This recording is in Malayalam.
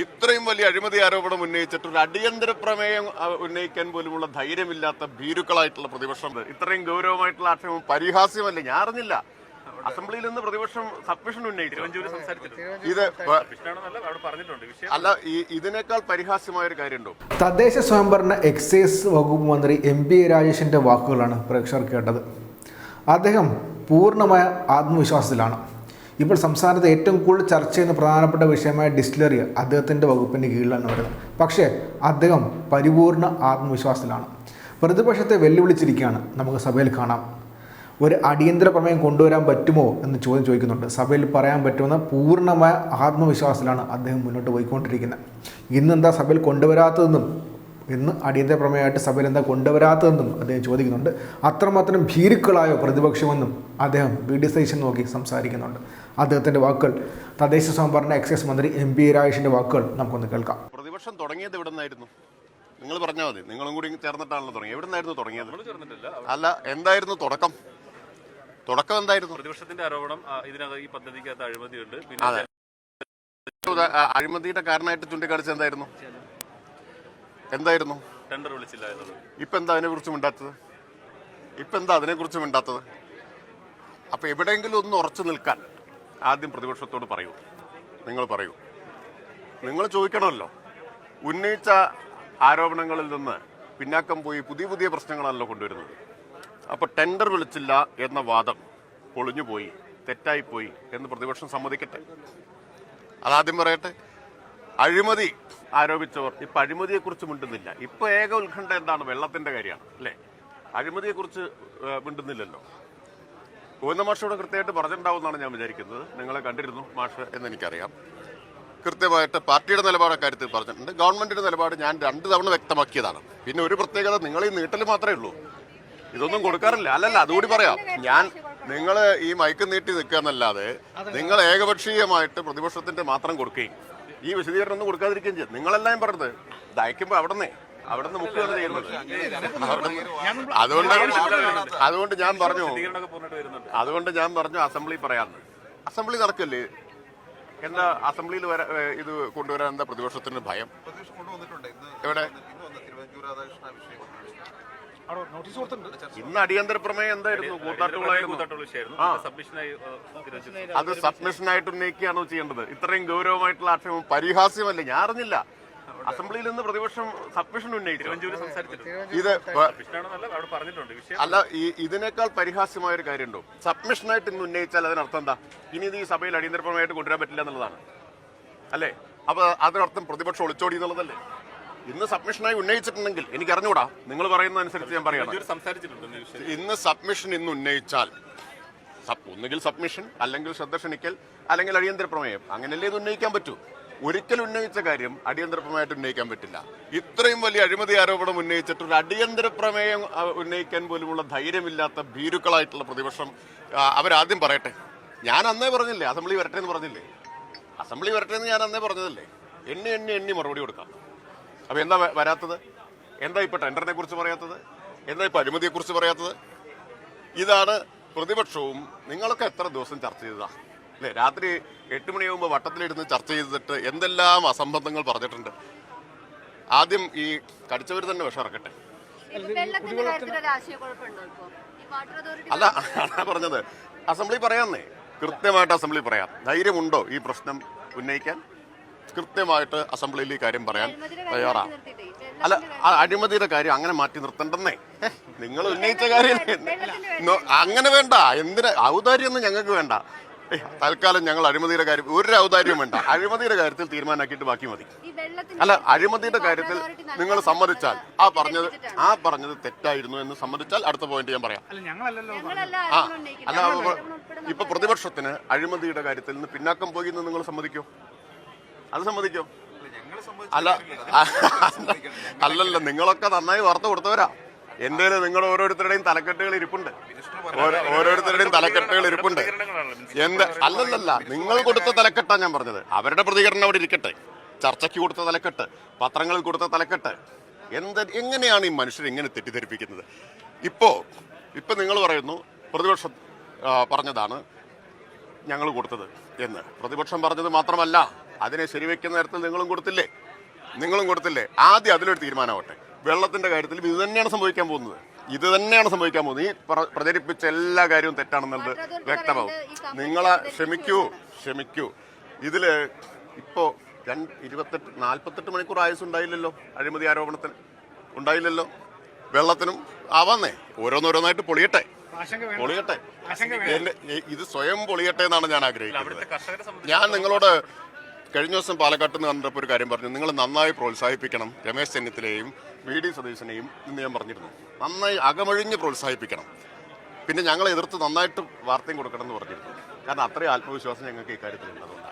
ഇത്രയും വലിയ അഴിമതി ആരോപണം ഉന്നയിച്ചിട്ട് ഒരു അടിയന്തര പ്രമേയം ഉന്നയിക്കാൻ പോലുമുള്ള ധൈര്യമില്ലാത്ത ഭീരുക്കളായിട്ടുള്ള പ്രതിപക്ഷം. ഇത്രയും ഗൗരവമായിട്ടുള്ള ആക്ഷേപം പരിഹാസ്യമല്ല. ഞാൻ അറിഞ്ഞില്ല. അസംബ്ലിയിൽ നിന്ന് പ്രതിപക്ഷം സബ്മിഷൻ ഉന്നയിച്ചു. ഇത് അല്ല ഈ ഇതിനേക്കാൾ പരിഹാസ്യമായ ഒരു കാര്യമുണ്ടോ? തദ്ദേശ സ്വയംഭരണ എക്സൈസ് വകുപ്പ് മന്ത്രി എം പി രാജേഷിന്റെ വാക്കുകളാണ് പ്രേക്ഷകർ കേട്ടത്. അദ്ദേഹം പൂർണമായ ആത്മവിശ്വാസത്തിലാണ്. ഇപ്പോൾ സംസ്ഥാനത്ത് ഏറ്റവും കൂടുതൽ ചർച്ച ചെയ്യുന്ന പ്രധാനപ്പെട്ട വിഷയമായ ഡിസ്റ്റിലറി അദ്ദേഹത്തിന്റെ വകുപ്പിന്റെ കീഴിലാണ് വരുന്നത്. പക്ഷേ അദ്ദേഹം പരിപൂർണ ആത്മവിശ്വാസത്തിലാണ്. പ്രതിപക്ഷത്തെ വെല്ലുവിളിച്ചിരിക്കുകയാണ്. നമുക്ക് സഭയിൽ കാണാം. ഒരു അടിയന്തര പ്രമേയം കൊണ്ടുവരാൻ പറ്റുമോ എന്ന് ചോദ്യം ചോദിക്കുന്നുണ്ട്. സഭയിൽ പറയാൻ പറ്റുമെന്ന പൂർണമായ ആത്മവിശ്വാസത്തിലാണ് അദ്ദേഹം മുന്നോട്ട് പോയിക്കൊണ്ടിരിക്കുന്നത്. ഇന്നെന്താ സഭയിൽ കൊണ്ടുവരാത്തതെന്നും ഇന്ന് അടിയന്തര പ്രമേയമായിട്ട് സഭയിൽ എന്താ കൊണ്ടുവരാത്തതെന്നും അദ്ദേഹം ചോദിക്കുന്നുണ്ട്. അത്രമാത്രം ഭീരുക്കളായോ പ്രതിപക്ഷമെന്നും അദ്ദേഹം വി ഡി സതീശൻ നോക്കി സംസാരിക്കുന്നുണ്ട്. അദ്ദേഹത്തിന്റെ വാക്കുകൾ തദ്ദേശ സ്വയംഭരണ എക്സൈസ് മന്ത്രി എം പി രാജേഷിന്റെ വാക്കുകൾ നമുക്കൊന്ന് കേൾക്കാം. പ്രതിപക്ഷം തുടങ്ങിയത് എവിടെ നിന്നായിരുന്നു നിങ്ങൾ പറഞ്ഞാൽ മതി. നിങ്ങളും കൂടി ചേർന്നിട്ടാണല്ലോ തുടങ്ങിയത്. എവിടെ നിന്നായിരുന്നു തുടങ്ങിയത്? നമ്മൾ ചേർന്നിട്ടില്ല. അല്ല എന്തായിരുന്നു തുടക്കം? തുടക്കം എന്തായിരുന്നു? പ്രതിപക്ഷത്തിന്റെ ആരോപണം ഇതിനകത്ത് ഈ പദ്ധതിക്കകത്ത് അഴിമതിയുണ്ട്. പിന്നെ അഴിമതിയുടെ കാരണമായിട്ട് ചൂണ്ടിക്കാണിച്ചത് എന്തായിരുന്നു? എന്തായിരുന്നു? ടെൻഡർ വിളിച്ചില്ല എന്നുള്ളത് ഇപ്പൊ എന്താ അതിനെ കുറിച്ച് മിണ്ടാത്തത്? ഇപ്പൊ എന്താ അതിനെ കുറിച്ച് മിണ്ടാത്തത്? അപ്പൊ എവിടെയെങ്കിലും ഒന്ന് ഉറച്ചു നിൽക്കാൻ ആദ്യം പ്രതിപക്ഷത്തോട് പറയൂ. നിങ്ങൾ പറയൂ. നിങ്ങൾ ചോദിക്കണമല്ലോ. ഉന്നയിച്ച ആരോപണങ്ങളിൽ നിന്ന് പിന്നാക്കം പോയി പുതിയ പുതിയ പ്രശ്നങ്ങളാണല്ലോ കൊണ്ടുവരുന്നത്. അപ്പൊ ടെൻഡർ വിളിച്ചില്ല എന്ന വാദം പൊളിഞ്ഞുപോയി തെറ്റായിപ്പോയി എന്ന് പ്രതിപക്ഷം സമ്മതിക്കട്ടെ? അതാദ്യം പറയട്ടെ. അഴിമതി ആരോപിച്ചവർ ഇപ്പൊ അഴിമതിയെ കുറിച്ച് മിണ്ടുന്നില്ല. ഇപ്പൊ ഏക ഉത്കണ്ഠ എന്താണ്? വെള്ളത്തിന്റെ കാര്യമാണ് അല്ലേ? അഴിമതിയെ കുറിച്ച് മിണ്ടുന്നില്ലല്ലോ. ഗോവിന്ദ മാഷോട് കൃത്യമായിട്ട് പറഞ്ഞിട്ടുണ്ടാവുമെന്നാണ് ഞാൻ വിചാരിക്കുന്നത്. നിങ്ങളെ കണ്ടിരുന്നു മാഷ് എന്ന് എനിക്കറിയാം. കൃത്യമായിട്ട് പാർട്ടിയുടെ നിലപാട് കാര്യത്തിൽ പറഞ്ഞിട്ടുണ്ട്. ഗവൺമെന്റിന്റെ നിലപാട് ഞാൻ രണ്ട് തവണ വ്യക്തമാക്കിയതാണ്. പിന്നെ ഒരു പ്രത്യേകത നിങ്ങൾ ഈ നീട്ടൽ മാത്രമേ ഉള്ളൂ. ഇതൊന്നും കൊടുക്കാറില്ല. അല്ലല്ല അതുകൂടി പറയാം. ഞാൻ നിങ്ങൾ ഈ മയക്ക് നീട്ടി നിൽക്കുക എന്നല്ലാതെ നിങ്ങൾ ഏകപക്ഷീയമായിട്ട് പ്രതിപക്ഷത്തിന്റെ മാത്രം കൊടുക്കുകയും ഈ വിശദീകരണം ഒന്നും കൊടുക്കാതിരിക്കുകയും ചെയ്യും. നിങ്ങളെല്ലാം പറഞ്ഞത്. ദയക്കുമ്പോ അവിടുന്ന് അവിടുന്ന് മുക്കുകയാണ് ചെയ്യുന്നത്. അതുകൊണ്ട് അതുകൊണ്ട് ഞാൻ പറഞ്ഞു? അതുകൊണ്ട് ഞാൻ പറഞ്ഞു? അസംബ്ലി പറയാന്ന്. അസംബ്ലി നടക്കല്ലേ? എന്താ അസംബ്ലിയിൽ വരാ ഇത് കൊണ്ടുവരാൻ എന്താ പ്രതിപക്ഷത്തിന് ഭയം? പ്രതിപക്ഷം കൊണ്ടുവന്നിട്ടുണ്ട്. ഇന്ന് എവിടെ? ഇന്ന് അടിയന്തര പ്രമേയം എന്തായിരുന്നു? തിരുവനന്തപുരം അത് സബ്മിഷനായിട്ട് ഉന്നയിക്കുകയാണോ ചെയ്യേണ്ടത്? ഇത്രയും ഗൗരവമായിട്ടുള്ള ആക്ഷേപം പരിഹാസ്യമല്ലേ? ഞാൻ അറിഞ്ഞില്ല. അസംബ്ലിയിൽ നിന്ന് പ്രതിപക്ഷം സബ്മിഷൻ ഉന്നയിച്ചു. ഇത് അല്ല ഈ ഇതിനേക്കാൾ പരിഹാസ്യമായ ഒരു കാര്യമുണ്ടോ സബ്മിഷനായിട്ട് ഇന്ന് ഉന്നയിച്ചാൽ അതിനർത്ഥം എന്താ? ഇനി ഇത് ഈ സഭയിൽ അടിയന്തര പ്രമേയമായിട്ട് കൊണ്ടുവരാൻ പറ്റില്ല എന്നുള്ളതാണ്. അല്ലേ? അപ്പൊ അതിനർത്ഥം പ്രതിപക്ഷം ഒളിച്ചോടി എന്നുള്ളതല്ലേ? ഇന്ന് സബ്മിഷനായി ഉന്നയിച്ചിട്ടുണ്ടെങ്കിൽ എനിക്ക് അറിഞ്ഞൂടാ നിങ്ങൾ പറയുന്ന അനുസരിച്ച് ഞാൻ പറയണം. വിഷയം. ഇന്ന് സബ്മിഷൻ ഇന്ന് ഉന്നയിച്ചാൽ ഒന്നുകിൽ സബ്മിഷൻ അല്ലെങ്കിൽ ശ്രദ്ധ ക്ഷണിക്കൽ അല്ലെങ്കിൽ അടിയന്തര പ്രമേയം. അങ്ങനെയല്ലേ ഇത് ഉന്നയിക്കാൻ പറ്റൂ. ഒരിക്കൽ ഉന്നയിച്ച കാര്യം അടിയന്തര പ്രമേയമായിട്ട് ഉന്നയിക്കാൻ പറ്റില്ല. ഇത്രയും വലിയ അഴിമതി ആരോപണം ഉന്നയിച്ചിട്ട് ഒരു അടിയന്തര പ്രമേയം ഉന്നയിക്കാൻ പോലുമുള്ള ധൈര്യമില്ലാത്ത ഭീരുക്കളായിട്ടുള്ള പ്രതിപക്ഷം അവരാദ്യം പറയട്ടെ. ഞാൻ അന്നേ പറഞ്ഞില്ലേ അസംബ്ലി വരട്ടെ എന്ന് പറഞ്ഞില്ലേ? അസംബ്ലി വരട്ടെ എന്ന് ഞാൻ അന്നേ പറഞ്ഞതല്ലേ? എണ്ണി എണ്ണി എണ്ണി മറുപടി കൊടുക്കാം. അപ്പൊ എന്താ വരാത്തത്? എന്താ ഇപ്പോൾ ടെൻഡറിനെ കുറിച്ച് പറയാത്തത്? എന്താ ഇപ്പോൾ അഴിമതിയെക്കുറിച്ച് പറയാത്തത്? ഇതാണ് പ്രതിപക്ഷവും നിങ്ങളൊക്കെ എത്ര ദിവസം ചർച്ച ചെയ്തതാണ് അല്ലേ? രാത്രി എട്ട് മണിയാകുമ്പോൾ വട്ടത്തിലിരുന്ന് ചർച്ച ചെയ്തിട്ട് എന്തെല്ലാം അസംബന്ധങ്ങൾ പറഞ്ഞിട്ടുണ്ട്? ആദ്യം ഈ കടിച്ചവർ തന്നെ വിഷം ഇറക്കട്ടെ. വെള്ളത്തിന്റെ കാര്യത്തിൽ ഒരു ആശയക്കുഴപ്പമുണ്ടോ ഇപ്പൊ? ഈ വാട്ടർ അതോറിറ്റി അല്ല അതാ പറഞ്ഞത്. അസംബ്ലി പറയാന്നേ. കൃത്യമായിട്ട് അസംബ്ലി പറയാം. ധൈര്യമുണ്ടോ ഈ പ്രശ്നം ഉന്നയിക്കാൻ? കൃത്യമായിട്ട് അസംബ്ലിയിൽ ഈ കാര്യം പറയാൻ തയ്യാറാ. അല്ല ആ അഴിമതിയുടെ കാര്യം അങ്ങനെ മാറ്റി നിർത്തണ്ടെന്നേ. നിങ്ങൾ ഉന്നയിച്ച കാര്യം അങ്ങനെ വേണ്ട. എന്തിനാ? ഔദാര്യമൊന്നും ഞങ്ങൾക്ക് വേണ്ട. തൽക്കാലം ഞങ്ങൾ അഴിമതിയുടെ കാര്യം ഒരു ഔദാര്യം വേണ്ട. അഴിമതിയുടെ കാര്യത്തിൽ തീരുമാനമാക്കിയിട്ട് ബാക്കി മതി. അല്ല അഴിമതിയുടെ കാര്യത്തിൽ നിങ്ങൾ സമ്മതിച്ചാൽ ആ പറഞ്ഞത് ആ പറഞ്ഞത് തെറ്റായിരുന്നു എന്ന് സമ്മതിച്ചാൽ അടുത്ത പോയിന്റ് ഞാൻ പറയാം. ആ അല്ല ഇപ്പൊ പ്രതിപക്ഷത്തിന് അഴിമതിയുടെ കാര്യത്തിൽ നിന്ന് പിന്നാക്കം പോയി എന്ന് നിങ്ങൾ സമ്മതിക്കോ? അത് സമ്മതിക്കോ. അല്ല അല്ലല്ല നിങ്ങളൊക്കെ നന്നായി വാർത്ത കൊടുത്തവരാ. എന്റെ നിങ്ങൾ ഓരോരുത്തരുടെയും തലക്കെട്ടുകൾ ഇരിപ്പുണ്ട്? ഓരോ- ഓരോരുത്തരുടെയും തലക്കെട്ടുകൾ ഇരിപ്പുണ്ട്. എന്ത് അല്ലല്ലല്ല നിങ്ങൾ കൊടുത്ത തലക്കെട്ടാ ഞാൻ പറഞ്ഞത്. അവരുടെ പ്രതികരണം അവിടെ ഇരിക്കട്ടെ. ചർച്ചയ്ക്ക് കൊടുത്ത തലക്കെട്ട് പത്രങ്ങളിൽ കൊടുത്ത തലക്കെട്ട്. എന്ത് എങ്ങനെയാണ് ഈ മനുഷ്യർ ഇങ്ങനെ തെറ്റിദ്ധരിപ്പിക്കുന്നത്? ഇപ്പോ ഇപ്പൊ നിങ്ങൾ പറയുന്നു പ്രതിപക്ഷം പറഞ്ഞതാണ് ഞങ്ങൾ കൊടുത്തത് എന്ന്. പ്രതിപക്ഷം പറഞ്ഞത് മാത്രമല്ല അതിനെ ശരിവെക്കുന്ന തരത്തിൽ നിങ്ങളും കൊടുത്തില്ലേ? നിങ്ങളും കൊടുത്തില്ലേ? ആദ്യം അതിലൊരു തീരുമാനമാവട്ടെ. വെള്ളത്തിന്റെ കാര്യത്തിൽ ഇത് തന്നെയാണ് സംഭവിക്കാൻ പോകുന്നത്. ഇത് തന്നെയാണ് സംഭവിക്കാൻ പോകുന്നത്. ഈ പ്ര- പ്രചരിപ്പിച്ച എല്ലാ കാര്യവും തെറ്റാണെന്നുള്ളത് വ്യക്തമാവും. നിങ്ങളെ ക്ഷമിക്കൂ ക്ഷമിക്കൂ. ഇതിൽ ഇപ്പോ രണ്ട് ഇരുപത്തെട്ട് നാൽപ്പത്തെട്ട് മണിക്കൂർ ആയുസ് ഉണ്ടായില്ലല്ലോ അഴിമതി ആരോപണത്തിന് ഉണ്ടായില്ലല്ലോ? വെള്ളത്തിനും ആവാന്നേ ഓരോന്നോരോന്നായിട്ട് പൊളിയട്ടെ. പൊളിയട്ടെ. ഇത് സ്വയം പൊളിയട്ടെ എന്നാണ് ഞാൻ ആഗ്രഹിക്കുന്നത്. ഞാൻ നിങ്ങളോട് കഴിഞ്ഞ ദിവസം പാലക്കാട്ട് നിന്ന് കണ്ടപ്പോൾ ഒരു കാര്യം പറഞ്ഞു. നിങ്ങൾ നന്നായി പ്രോത്സാഹിപ്പിക്കണം. രമേശ് ചെന്നിത്തലയെയും വി ഡി സതീശനെയും ഇന്ന് ഞാൻ പറഞ്ഞിരുന്നു. നന്നായി അകമഴിഞ്ഞ് പ്രോത്സാഹിപ്പിക്കണം. പിന്നെ ഞങ്ങളെ എതിർത്ത് നന്നായിട്ട് വാർത്തയും കൊടുക്കണം എന്ന് പറഞ്ഞിരുന്നു. കാരണം അത്രയും ആത്മവിശ്വാസം ഞങ്ങൾക്ക് ഇക്കാര്യത്തിലുണ്ട് അതുകൊണ്ടാണ്